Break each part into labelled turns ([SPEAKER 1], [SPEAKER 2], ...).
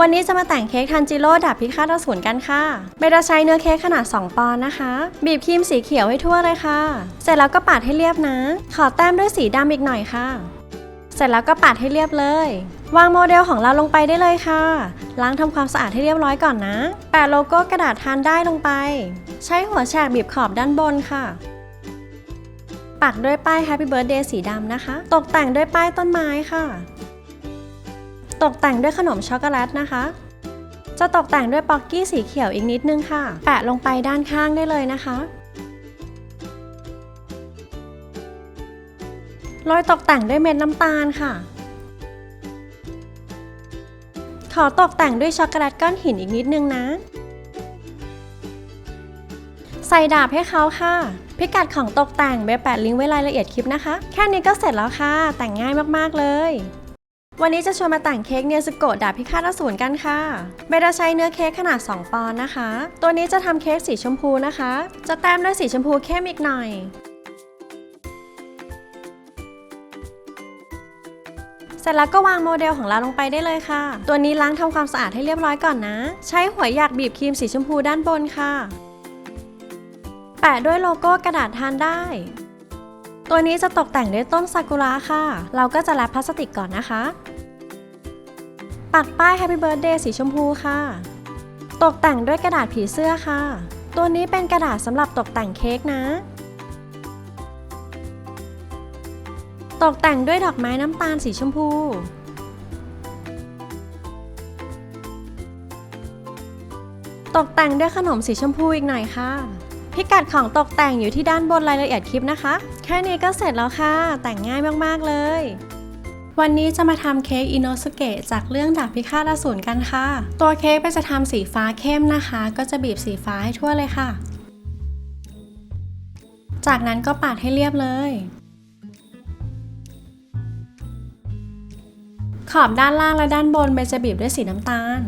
[SPEAKER 1] วันนี้จะมาแต่งเค้กทันจิโร่ดับพิฆาตอสูรกันค่ะเบลจะใช้เนื้อเค้กขนาด 2 ปอนด์นะคะ บีบครีมสีเขียวให้ทั่วเลยค่ะ เสร็จแล้วก็ปาดให้เรียบนะ ขอแต้มด้วยสีดำอีกหน่อยค่ะ เสร็จแล้วก็ปาดให้เรียบเลย วางโมเดลของเราลงไปได้เลยค่ะ ล้างทำความสะอาดให้เรียบร้อยก่อนนะ แปะโลโก้กระดาษทานได้ลงไป ใช้หัวแฉกบีบขอบด้านบนค่ะ ปักด้วยป้าย Happy Birthday สีดำนะคะ ตกแต่งด้วยป้ายต้นไม้ค่ะ ตกแต่งด้วยขนมช็อกโกแลตนะคะ จะตกแต่งด้วยป๊อกกี้สีเขียวอีกนิดนึงค่ะ แปะลงไปด้านข้างได้เลยนะคะ โรยตกแต่งด้วยเม็ดน้ำตาลค่ะ ขอตกแต่งด้วยช็อกโกแลตก้อนหินอีกนิดนึงนะ ใส่ดาบให้เขาค่ะพิกัดของตกแต่งเบแปะลิงก์ไว้รายละเอียดคลิปนะคะ แค่นี้ก็เสร็จแล้วค่ะ แต่งง่ายมาก ๆ เลย วันนี้จะชวนมาแต่งเค้กเนสโกะดาบพิฆาตอสูรกันค่ะเบลจะใช้เนื้อเค้กขนาด 2 ปอนด์นะคะ ตัวนี้จะทำเค้กสีชมพูนะคะ จะแต้มด้วยสีชมพูเข้มอีกหน่อย เสร็จแล้วก็วางโมเดลของเราลงไปได้เลยค่ะ ตัวนี้ล้างทำความสะอาดให้เรียบร้อยก่อนนะ ใช้หัวหยากบีบครีมสีชมพูด้านบนค่ะ แปะด้วยโลโก้กระดาษทานได้ ตัวนี้จะตกแต่งด้วยต้นซากุระค่ะ เราก็จะแรปพลาสติกก่อนนะคะ ปักป้าย Happy Birthday สีชมพูค่ะ ตกแต่งด้วยกระดาษผีเสื้อค่ะ ตัวนี้เป็นกระดาษสำหรับตกแต่งเค้กนะ ตกแต่งด้วยดอกไม้น้ำตาลสีชมพูตกแต่งด้วยขนมสีชมพูอีกหน่อยค่ะ พิกัดของตกแต่งอยู่ที่ด้านบนรายละเอียดคลิปนะคะ แค่นี้ก็เสร็จแล้วค่ะ แต่งง่ายมากๆเลย วันนี้จะมาทำเค้กอินโนสเกะจากเรื่องดาบพิฆาตอสูรกันค่ะ ตัวเค้กเป็นจะทำสีฟ้าเข้มนะคะ ก็จะบีบสีฟ้าให้ทั่วเลยค่ะ จากนั้นก็ปาดให้เรียบเลย ขอบด้านล่างและด้านบนเบจะบีบด้วยสีน้ำตาล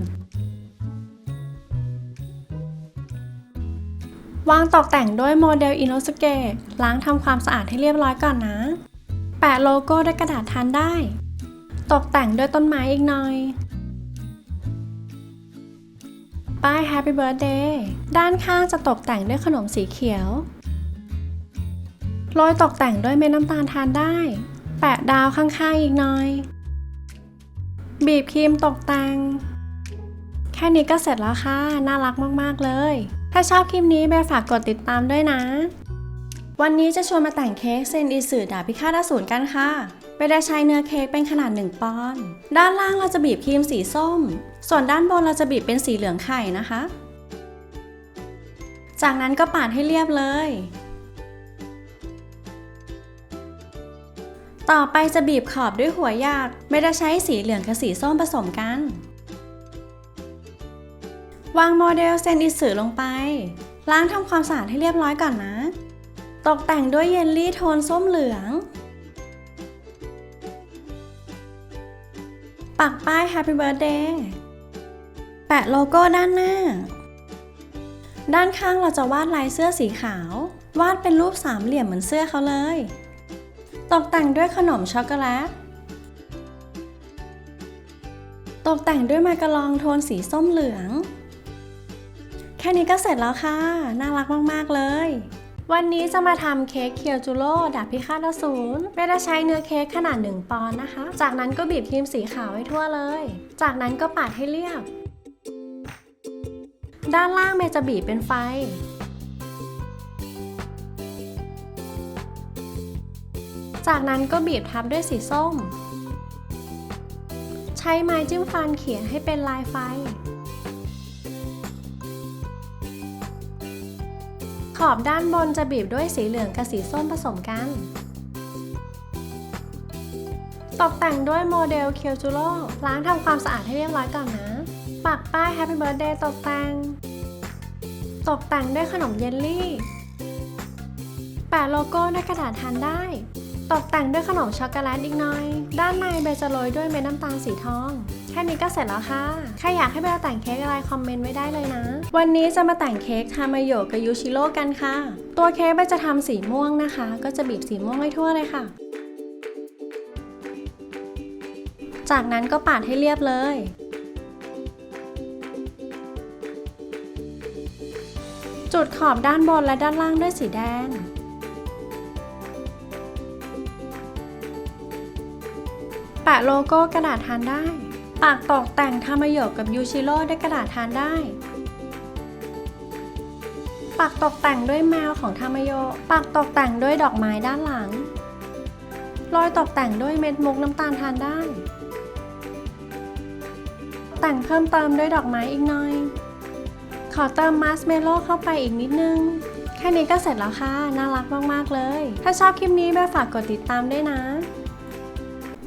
[SPEAKER 1] วางตกแต่งด้วยโมเดลอินโนสเกะล้างทำความสะอาดให้เรียบร้อยก่อนนะ แปะโลโก้ด้วยกระดาษทานได้ ตกแต่งด้วยต้นไม้อีกหน่อย ป้าย Happy Birthday ด้านข้างจะตกแต่งด้วยขนมสีเขียว โรยตกแต่งด้วยเม็ดน้ำตาลทานได้ แปะดาวข้างๆอีกหน่อย บีบครีมตกแต่ง แค่นี้ก็เสร็จแล้วค่ะ น่ารักมากๆเลย ถ้าชอบคลิปนี้เบลฝากกดติดตามด้วยนะ วันนี้จะชวนมาแต่งเค้กเซนอิสึดาบพิฆาตอสูรกันค่ะเบลได้ใช้เนื้อเค้กเป็นขนาด 1 ปอนด์ ด้านล่างเราจะบีบครีมสีส้ม ส่วนด้านบนเราจะบีบเป็นสีเหลืองไข่นะคะ จากนั้นก็ปาดให้เรียบเลย ต่อไปจะบีบขอบด้วยหัวหยากไม่ได้ใช้สีเหลืองกับสีส้มผสมกัน วางโมเดลเซนอิสึลงไป ล้างทำความสะอาดให้เรียบร้อยก่อนนะ ตกแต่งด้วยเยลลี่โทนส้มเหลือง ปักป้าย Happy Birthday แปะโลโก้ด้านหน้า ด้านข้างเราจะวาดลายเสื้อสีขาว วาดเป็นรูปสามเหลี่ยมเหมือนเสื้อเขาเลย ตกแต่งด้วยขนมช็อกโกแลตตกแต่งด้วยมากะลองโทนสีส้มเหลือง ค่นี้ก็เสร็จแล้วค่ะ น่ารักมาก ๆ เลย วันนี้จะมาทำเค้กเคียวจูโร่ดาบพิฆาตอสูรเบลจะใช้เนื้อเค้กขนาด 1 ปอนด์นะคะ จากนั้นก็บีบครีมสีขาวให้ทั่วเลย จากนั้นก็ปาดให้เรียบ ด้านล่างเมย์จะบีบเป็นไฟจากนั้นก็บีบทับด้วยสีส้ม ใช้ไม้จิ้มฟันเขียนให้เป็นลายไฟ ขอบด้านบนจะบีบด้วยสีเหลืองกับสีส้มผสมกัน ตกแต่งด้วยโมเดลเคียวจูโร่ล้างทำความสะอาดให้เรียบร้อยก่อนนะ ปักป้าย Happy Birthday ตกแต่ง ตกแต่งด้วยขนมเยลลี่ แปะโลโก้ด้วยกระดาษทานได้ ตกแต่งด้วยขนมช็อกโกแลตอีกหน่อย ด้านในเบจะโรยด้วยเม็ดน้ำตาลสีทอง แค่นี้ก็เสร็จแล้วค่ะ ใครอยากให้ไปเราแต่งเค้กอะไรคอมเมนต์ไว้ได้เลยนะ วันนี้จะมาแต่งเค้กทามาโยกับยูชิโร่กันค่ะ ตัวเค้กใบจะทำสีม่วงนะคะ ก็จะบีบสีม่วงให้ทั่วเลยค่ะ จากนั้นก็ปาดให้เรียบเลยจุดขอบด้านบนและด้านล่างด้วยสีแดง แปะโลโก้กระดาษทานได้ ปากตกแต่งทำประโยกับยูชิโร่ด้วยกระดาษทานได้ปักตกแต่งด้วยแมวของทามโยปักตกแต่งด้วยดอกไม้ด้านหลัง รอยตกแต่งด้วยเม็ดมุกน้ำตาลทานได้ แต่งเพิ่มเติมด้วยดอกไม้อีกหน่อย ขอเติมมัสเมโล่เข้าไปอีกนิดนึง แค่นี้ก็เสร็จแล้วค่ะ น่ารักมากๆเลย ถ้าชอบคลิปนี้แม่ฝากกดติดตามด้วยนะ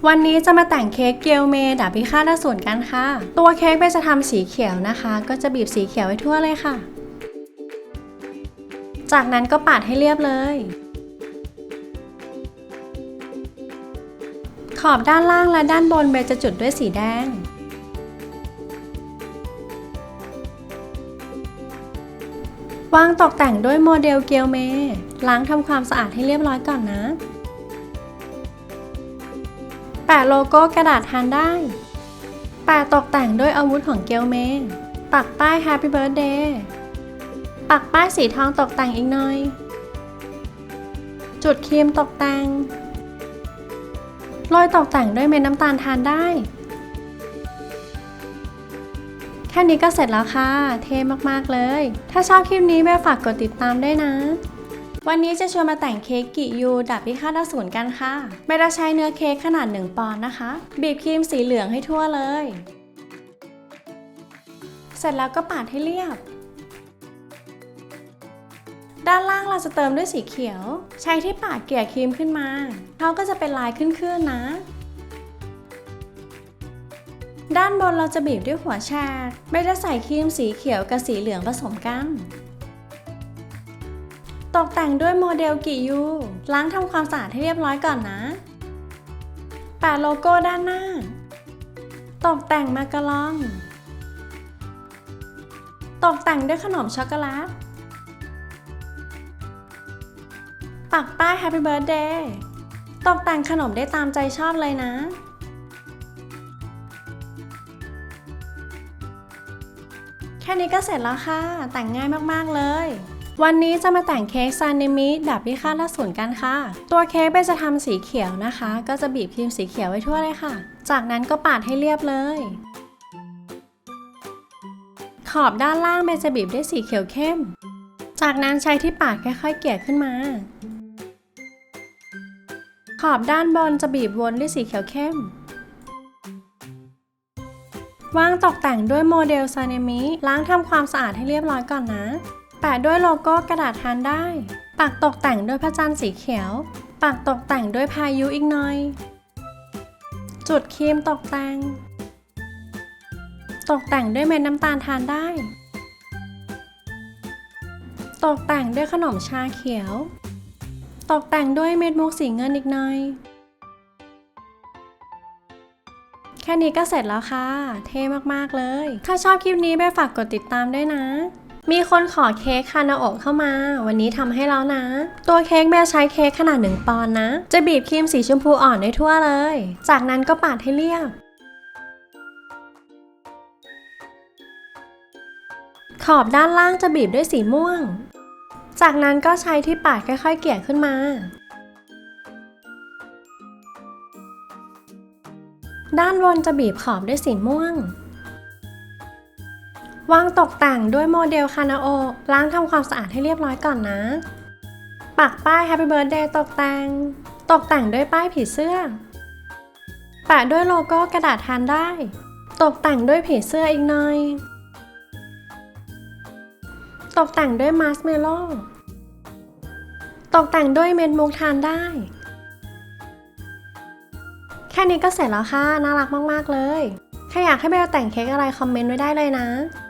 [SPEAKER 1] วันนี้จะมาแต่งเค้กเกียวเมดาบพิฆาตอสูรกันค่ะ ตัวเค้กเบจะทำสีเขียวนะคะ ก็จะบีบสีเขียวไว้ทั่วเลยค่ะ จากนั้นก็ปาดให้เรียบเลย ขอบด้านล่างและด้านบนเบจะจุดด้วยสีแดง วางตกแต่งด้วยโมเดลเกียวเมล้างทำความสะอาดให้เรียบร้อยก่อนนะ แปะโลโก้กระดาษทานได้ แปะตกแต่งด้วยอาวุธของเกียวเมปักป้าย Happy Birthday ปักป้ายสีทองตกแต่งอีกหน่อย จุดครีมตกแต่งโรยตกแต่งด้วยเม็ดน้ำตาลทานได้ แค่นี้ก็เสร็จแล้วค่ะ เท่มากๆเลย ถ้าชอบคลิปนี้แม่ฝากกดติดตามได้นะ วันนี้จะชวนมาแต่งเค้กกิยูดับพิฆาตอสูรกันค่ะไม่ได้ใช้เนื้อเค้กขนาด 1 ปอนด์นะคะ บีบครีมสีเหลืองให้ทั่วเลย เสร็จแล้วก็ปาดให้เรียบ ด้านล่างเราจะเติมด้วยสีเขียว ใช้ที่ปาดเกลี่ยครีมขึ้นมาเขาก็จะเป็นลายขึ้นๆนะ ด้านบนเราจะบีบด้วยหัวแชกไม่ได้ใส่ครีมสีเขียวกับสีเหลืองผสมกัน ตกแต่งด้วยโมเดลกิยู ล้างทำความสะอาดให้เรียบร้อยก่อนนะ แปะโลโก้ด้านหน้า ตกแต่งมากะลอง ตกแต่งด้วยขนมช็อกโกแลต ปักป้าย Happy Birthday ตกแต่งขนมได้ตามใจชอบเลยนะแค่นี้ก็เสร็จแล้วค่ะ แต่งง่ายมาก ๆ เลย วันนี้จะมาแต่งเค้กซานิมิแบบพิฆาตอสูรกันค่ะ ตัวเค้กเบจะทำสีเขียวนะคะ ก็จะบีบพิมพ์สีเขียวไว้ทั่วเลยค่ะ จากนั้นก็ปาดให้เรียบเลย ขอบด้านล่างเบจะบีบด้วยสีเขียวเข้ม จากนั้นใช้ที่ปาดค่อยๆเกลี่ยขึ้นมา ขอบด้านบนจะบีบวนด้วยสีเขียวเข้ม วางตกแต่งด้วยโมเดลซาเนมิล้างทำความสะอาดให้เรียบร้อยก่อนนะ แปะด้วยโลโก้กระดาษทานได้ ปักตกแต่งด้วยพระจันทร์สีเขียว ปักตกแต่งด้วยพายุอีกหน่อย จุดครีมตกแต่ง ตกแต่งด้วยเม็ดน้ำตาลทานได้ ตกแต่งด้วยขนมชาเขียว ตกแต่งด้วยเม็ดมุกสีเงินอีกหน่อยแค่นี้ก็เสร็จแล้วค่ะ เท่มาก ๆ เลย ถ้าชอบคลิปนี้ไปฝากกดติดตามด้วยนะ มีคนขอเค้กคานาโอะเข้ามา วันนี้ทำให้แล้วนะ ตัวเค้กแม่ใช้เค้กขนาด 1 ปอนด์นะ จะบีบครีมสีชมพูอ่อนได้ทั่วเลย จากนั้นก็ปาดให้เรียบ ขอบด้านล่างจะบีบด้วยสีม่วง จากนั้นก็ใช้ที่ปาดค่อยๆ เกลี่ยขึ้นมาด้านบนจะบีบขอบด้วยสีม่วง วางตกแต่งด้วยโมเดลคานาโอ ล้างทำความสะอาดให้เรียบร้อยก่อนนะ ปักป้าย Happy Birthday ตกแต่ง ตกแต่งด้วยป้ายผีเสื้อ แปะด้วยโลโก้กระดาษทานได้ ตกแต่งด้วยผีเสื้ออีกหน่อย ตกแต่งด้วยมาร์ชเมลโล่ ตกแต่งด้วยเม็ดมุกทานได้ แค่นี้ก็เสร็จแล้วค่ะ น่ารักมาก ๆ เลย ถ้าอยากให้เบลแต่งเค้กอะไรคอมเมนต์ไว้ได้เลยนะ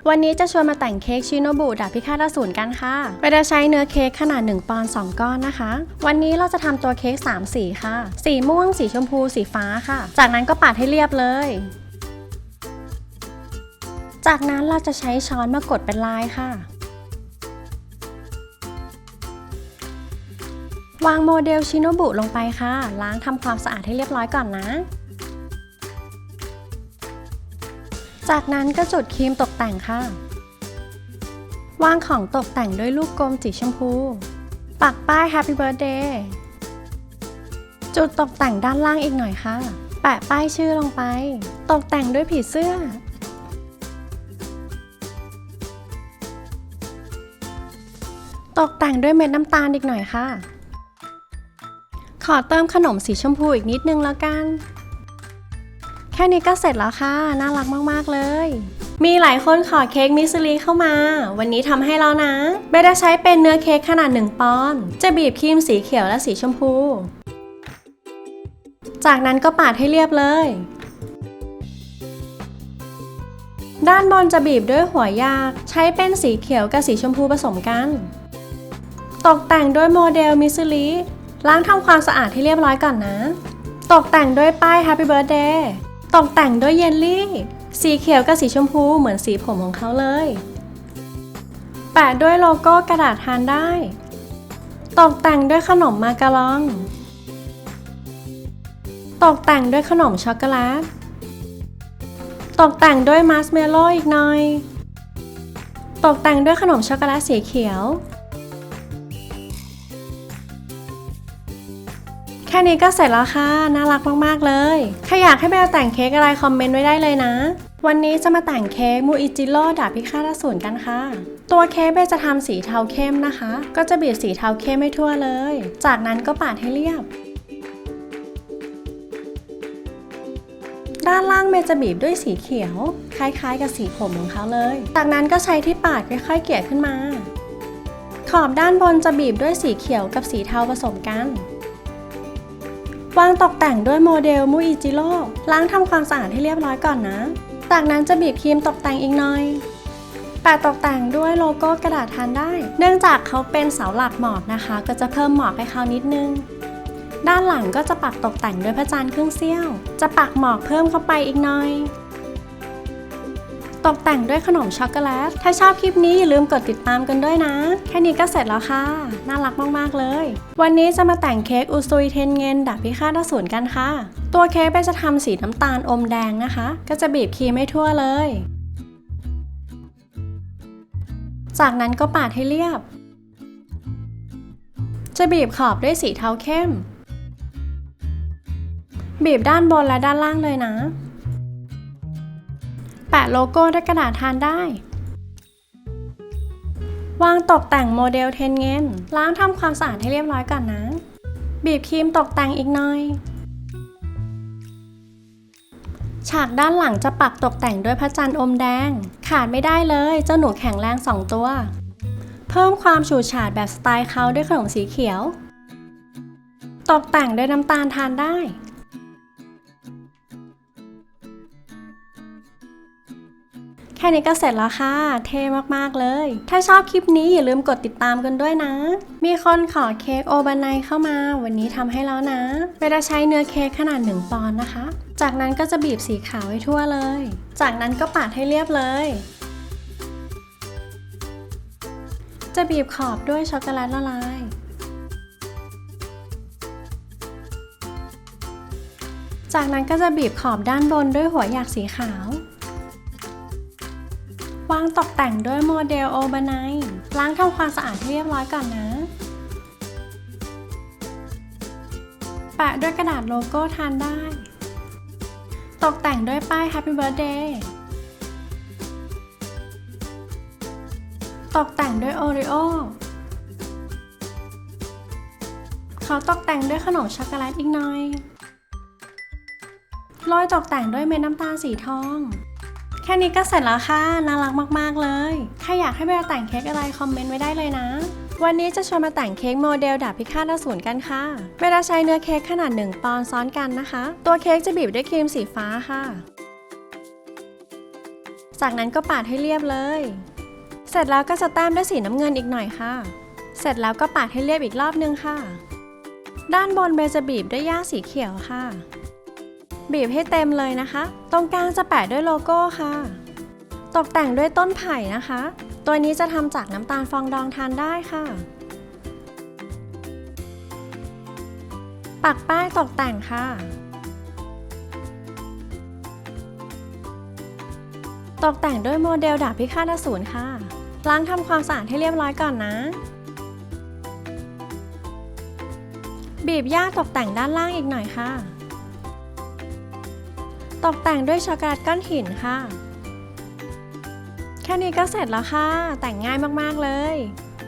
[SPEAKER 1] วันนี้จะชวนมาแต่งเค้กชิโนบุดาบพิฆาตอสูรกันค่ะเบลจะใช้เนื้อเค้กขนาด 1 ปอนด์2ก้อนนะคะ วันนี้เราจะทำตัวเค้ก3สีค่ะ สีม่วง สีชมพู สีฟ้าค่ะ จากนั้นก็ปาดให้เรียบเลย จากนั้นเราจะใช้ช้อนมากดเป็นลายค่ะวางโมเดลชิโนบุลงไปค่ะ ล้างทำความสะอาดให้เรียบร้อยก่อนนะ จากนั้นก็จุดครีมตกแต่งค่ะ วางของตกแต่งด้วยลูกกลมสีชมพู ปักป้าย Happy Birthday จุดตกแต่งด้านล่างอีกหน่อยค่ะ แปะป้ายชื่อลงไป ตกแต่งด้วยผีเสื้อ ตกแต่งด้วยเม็ดน้ำตาลอีกหน่อยค่ะ ขอเติมขนมสีชมพูอีกนิดนึงแล้วกัน แค่นี้ก็เสร็จแล้วค่ะ น่ารักมาก ๆ เลย มีหลายคนขอเค้กมิสซิลีเข้ามา วันนี้ทำให้แล้วนะเบได้ใช้เป็นเนื้อเค้กขนาด 1 ปอนด์จะบีบครีมสีเขียวและสีชมพู จากนั้นก็ปาดให้เรียบเลย ด้านบนจะบีบด้วยหัวยาก ใช้เป็นสีเขียวกับสีชมพูผสมกัน ตกแต่งด้วยโมเดลมิสซิลีล้างทำความสะอาดให้เรียบร้อยก่อนนะ ตกแต่งด้วยป้าย Happy Birthday ตกแต่งด้วยเยลลี่ สีเขียวกับสีชมพูเหมือนสีผมของเขาเลย แปะด้วยโลโก้กระดาษทานได้ ตกแต่งด้วยขนมมาการอง ตกแต่งด้วยขนมช็อกโกแลต ตกแต่งด้วยมัสเมลโล่อีกหน่อย ตกแต่งด้วยขนมช็อกโกแลตสีเขียว ค่นี้ก็เสร็จแล้วค่ะ น่ารักมากๆเลยถ้าอยากให้เบลแต่งเค้กอะไรคอมเมนต์ไว้ได้เลยนะ วันนี้จะมาแต่งเค้กมูอิจิโร่ดาบพิฆาตอสูรกันค่ะ ตัวเค้กเบลจะทำสีเทาเข้มนะคะ ก็จะบีบสีเทาเข้มให้ทั่วเลย จากนั้นก็ปาดให้เรียบ ด้านล่างเมจะบีบด้วยสีเขียว คล้ายๆ กับสีผมของเขาเลย จากนั้นก็ใช้ที่ปาดค่อยๆเกลี่ยขึ้นมา ขอบด้านบนจะบีบด้วยสีเขียวกับสีเทาผสมกัน วางตกแต่งด้วยโมเดลมูอิจิโร่ล้างทำความสะอาดให้เรียบร้อยก่อนนะ จากนั้นจะบีบครีมตกแต่งอีกหน่อยแปะตกแต่งด้วยโลโก้กระดาษทานได้ เนื่องจากเขาเป็นเสาหลักหมอกนะคะ ก็จะเพิ่มหมอกให้เขานิดนึง ด้านหลังก็จะปักตกแต่งด้วยพระจันทร์ครึ่งเสี้ยว จะปักหมอกเพิ่มเข้าไปอีกหน่อย ตกแต่งด้วยขนมช็อกโกแลต ถ้าชอบคลิปนี้อย่าลืมกดติดตามกันด้วยนะ แค่นี้ก็เสร็จแล้วค่ะ น่ารักมากๆเลย วันนี้จะมาแต่งเค้กอุซุยเทนเงินดาบพิฆาตอสูรกันค่ะ ตัวเค้กเบจะทำสีน้ำตาลอมแดงนะคะ ก็จะบีบครีมให้ทั่วเลย จากนั้นก็ปาดให้เรียบ จะบีบขอบด้วยสีเทาเข้ม บีบด้านบนและด้านล่างเลยนะ แปะโลโก้ด้วยกระดาษทานได้ วางตกแต่งโมเดลเทนเงนล้างทำความสะอาดให้เรียบร้อยก่อนนะ บีบครีมตกแต่งอีกหน่อย ฉากด้านหลังจะปักตกแต่งด้วยพระจันทร์อมแดง ขาดไม่ได้เลยเจ้าหนูแข็งแรงสองตัว เพิ่มความฉูดฉาดแบบสไตล์เขาด้วยขนมสีเขียว ตกแต่งด้วยน้ำตาลทานได้ ค่นี้ก็เสร็จแล้วค่ะ เท่มากๆเลย ถ้าชอบคลิปนี้อย่าลืมกดติดตามกันด้วยนะ มีคนขอเค้กโอบานไนเข้ามา วันนี้ทำให้แล้วนะเวลาใช้เนื้อเค้กขนาด 1 ปอนด์นะคะ จากนั้นก็จะบีบสีขาวให้ทั่วเลย จากนั้นก็ปาดให้เรียบเลย จะบีบขอบด้วยช็อกโกแลตละลายจากนั้นก็จะบีบขอบด้านบนด้วยหัวหยากสีขาว วางตกแต่งด้วยโมเดลโอบานายล้างทำความสะอาดให้เรียบร้อยก่อนนะ แปะด้วยกระดาษโลโก้ทานได้ ตกแต่งด้วยป้าย Happy Birthday ตกแต่งด้วยโอริโอเขาตกแต่งด้วยขนมช็อกโกแลตอีกหน่อยโรยตกแต่งด้วยเม็ดน้ำตาลสีทอง แค่นี้ก็เสร็จแล้วค่ะ น่ารักมาก ๆ เลย ถ้าอยากให้เบลแต่งเค้กอะไรคอมเมนต์ไว้ได้เลยนะ วันนี้จะชวนมาแต่งเค้กโมเดลดาบพิฆาตอสูรกันค่ะเวลาใช้เนื้อเค้กขนาด 1 ปอนด์ซ้อนกันนะคะ ตัวเค้กจะบีบด้วยครีมสีฟ้าค่ะ จากนั้นก็ปาดให้เรียบเลย เสร็จแล้วก็จะแต้มด้วยสีน้ำเงินอีกหน่อยค่ะ เสร็จแล้วก็ปาดให้เรียบอีกรอบนึงค่ะ ด้านบนเบลจะบีบด้วยหญ้าสีเขียวค่ะ บีบให้เต็มเลยนะคะ ตรงกลางจะแปะด้วยโลโก้ค่ะ ตกแต่งด้วยต้นไผ่นะคะ ตัวนี้จะทำจากน้ำตาลฟองดองทานได้ค่ะ ปักป้ายตกแต่งค่ะ ตกแต่งด้วยโมเดลดาบพิฆาตอสูรค่ะ ล้างทำความสะอาดให้เรียบร้อยก่อนนะ บีบหญ้าตกแต่งด้านล่างอีกหน่อยค่ะ ตกแต่งด้วยช็อกโกแลตก้อนหินค่ะ แค่นี้ก็เสร็จแล้วค่ะ แต่งง่ายมาก ๆ เลย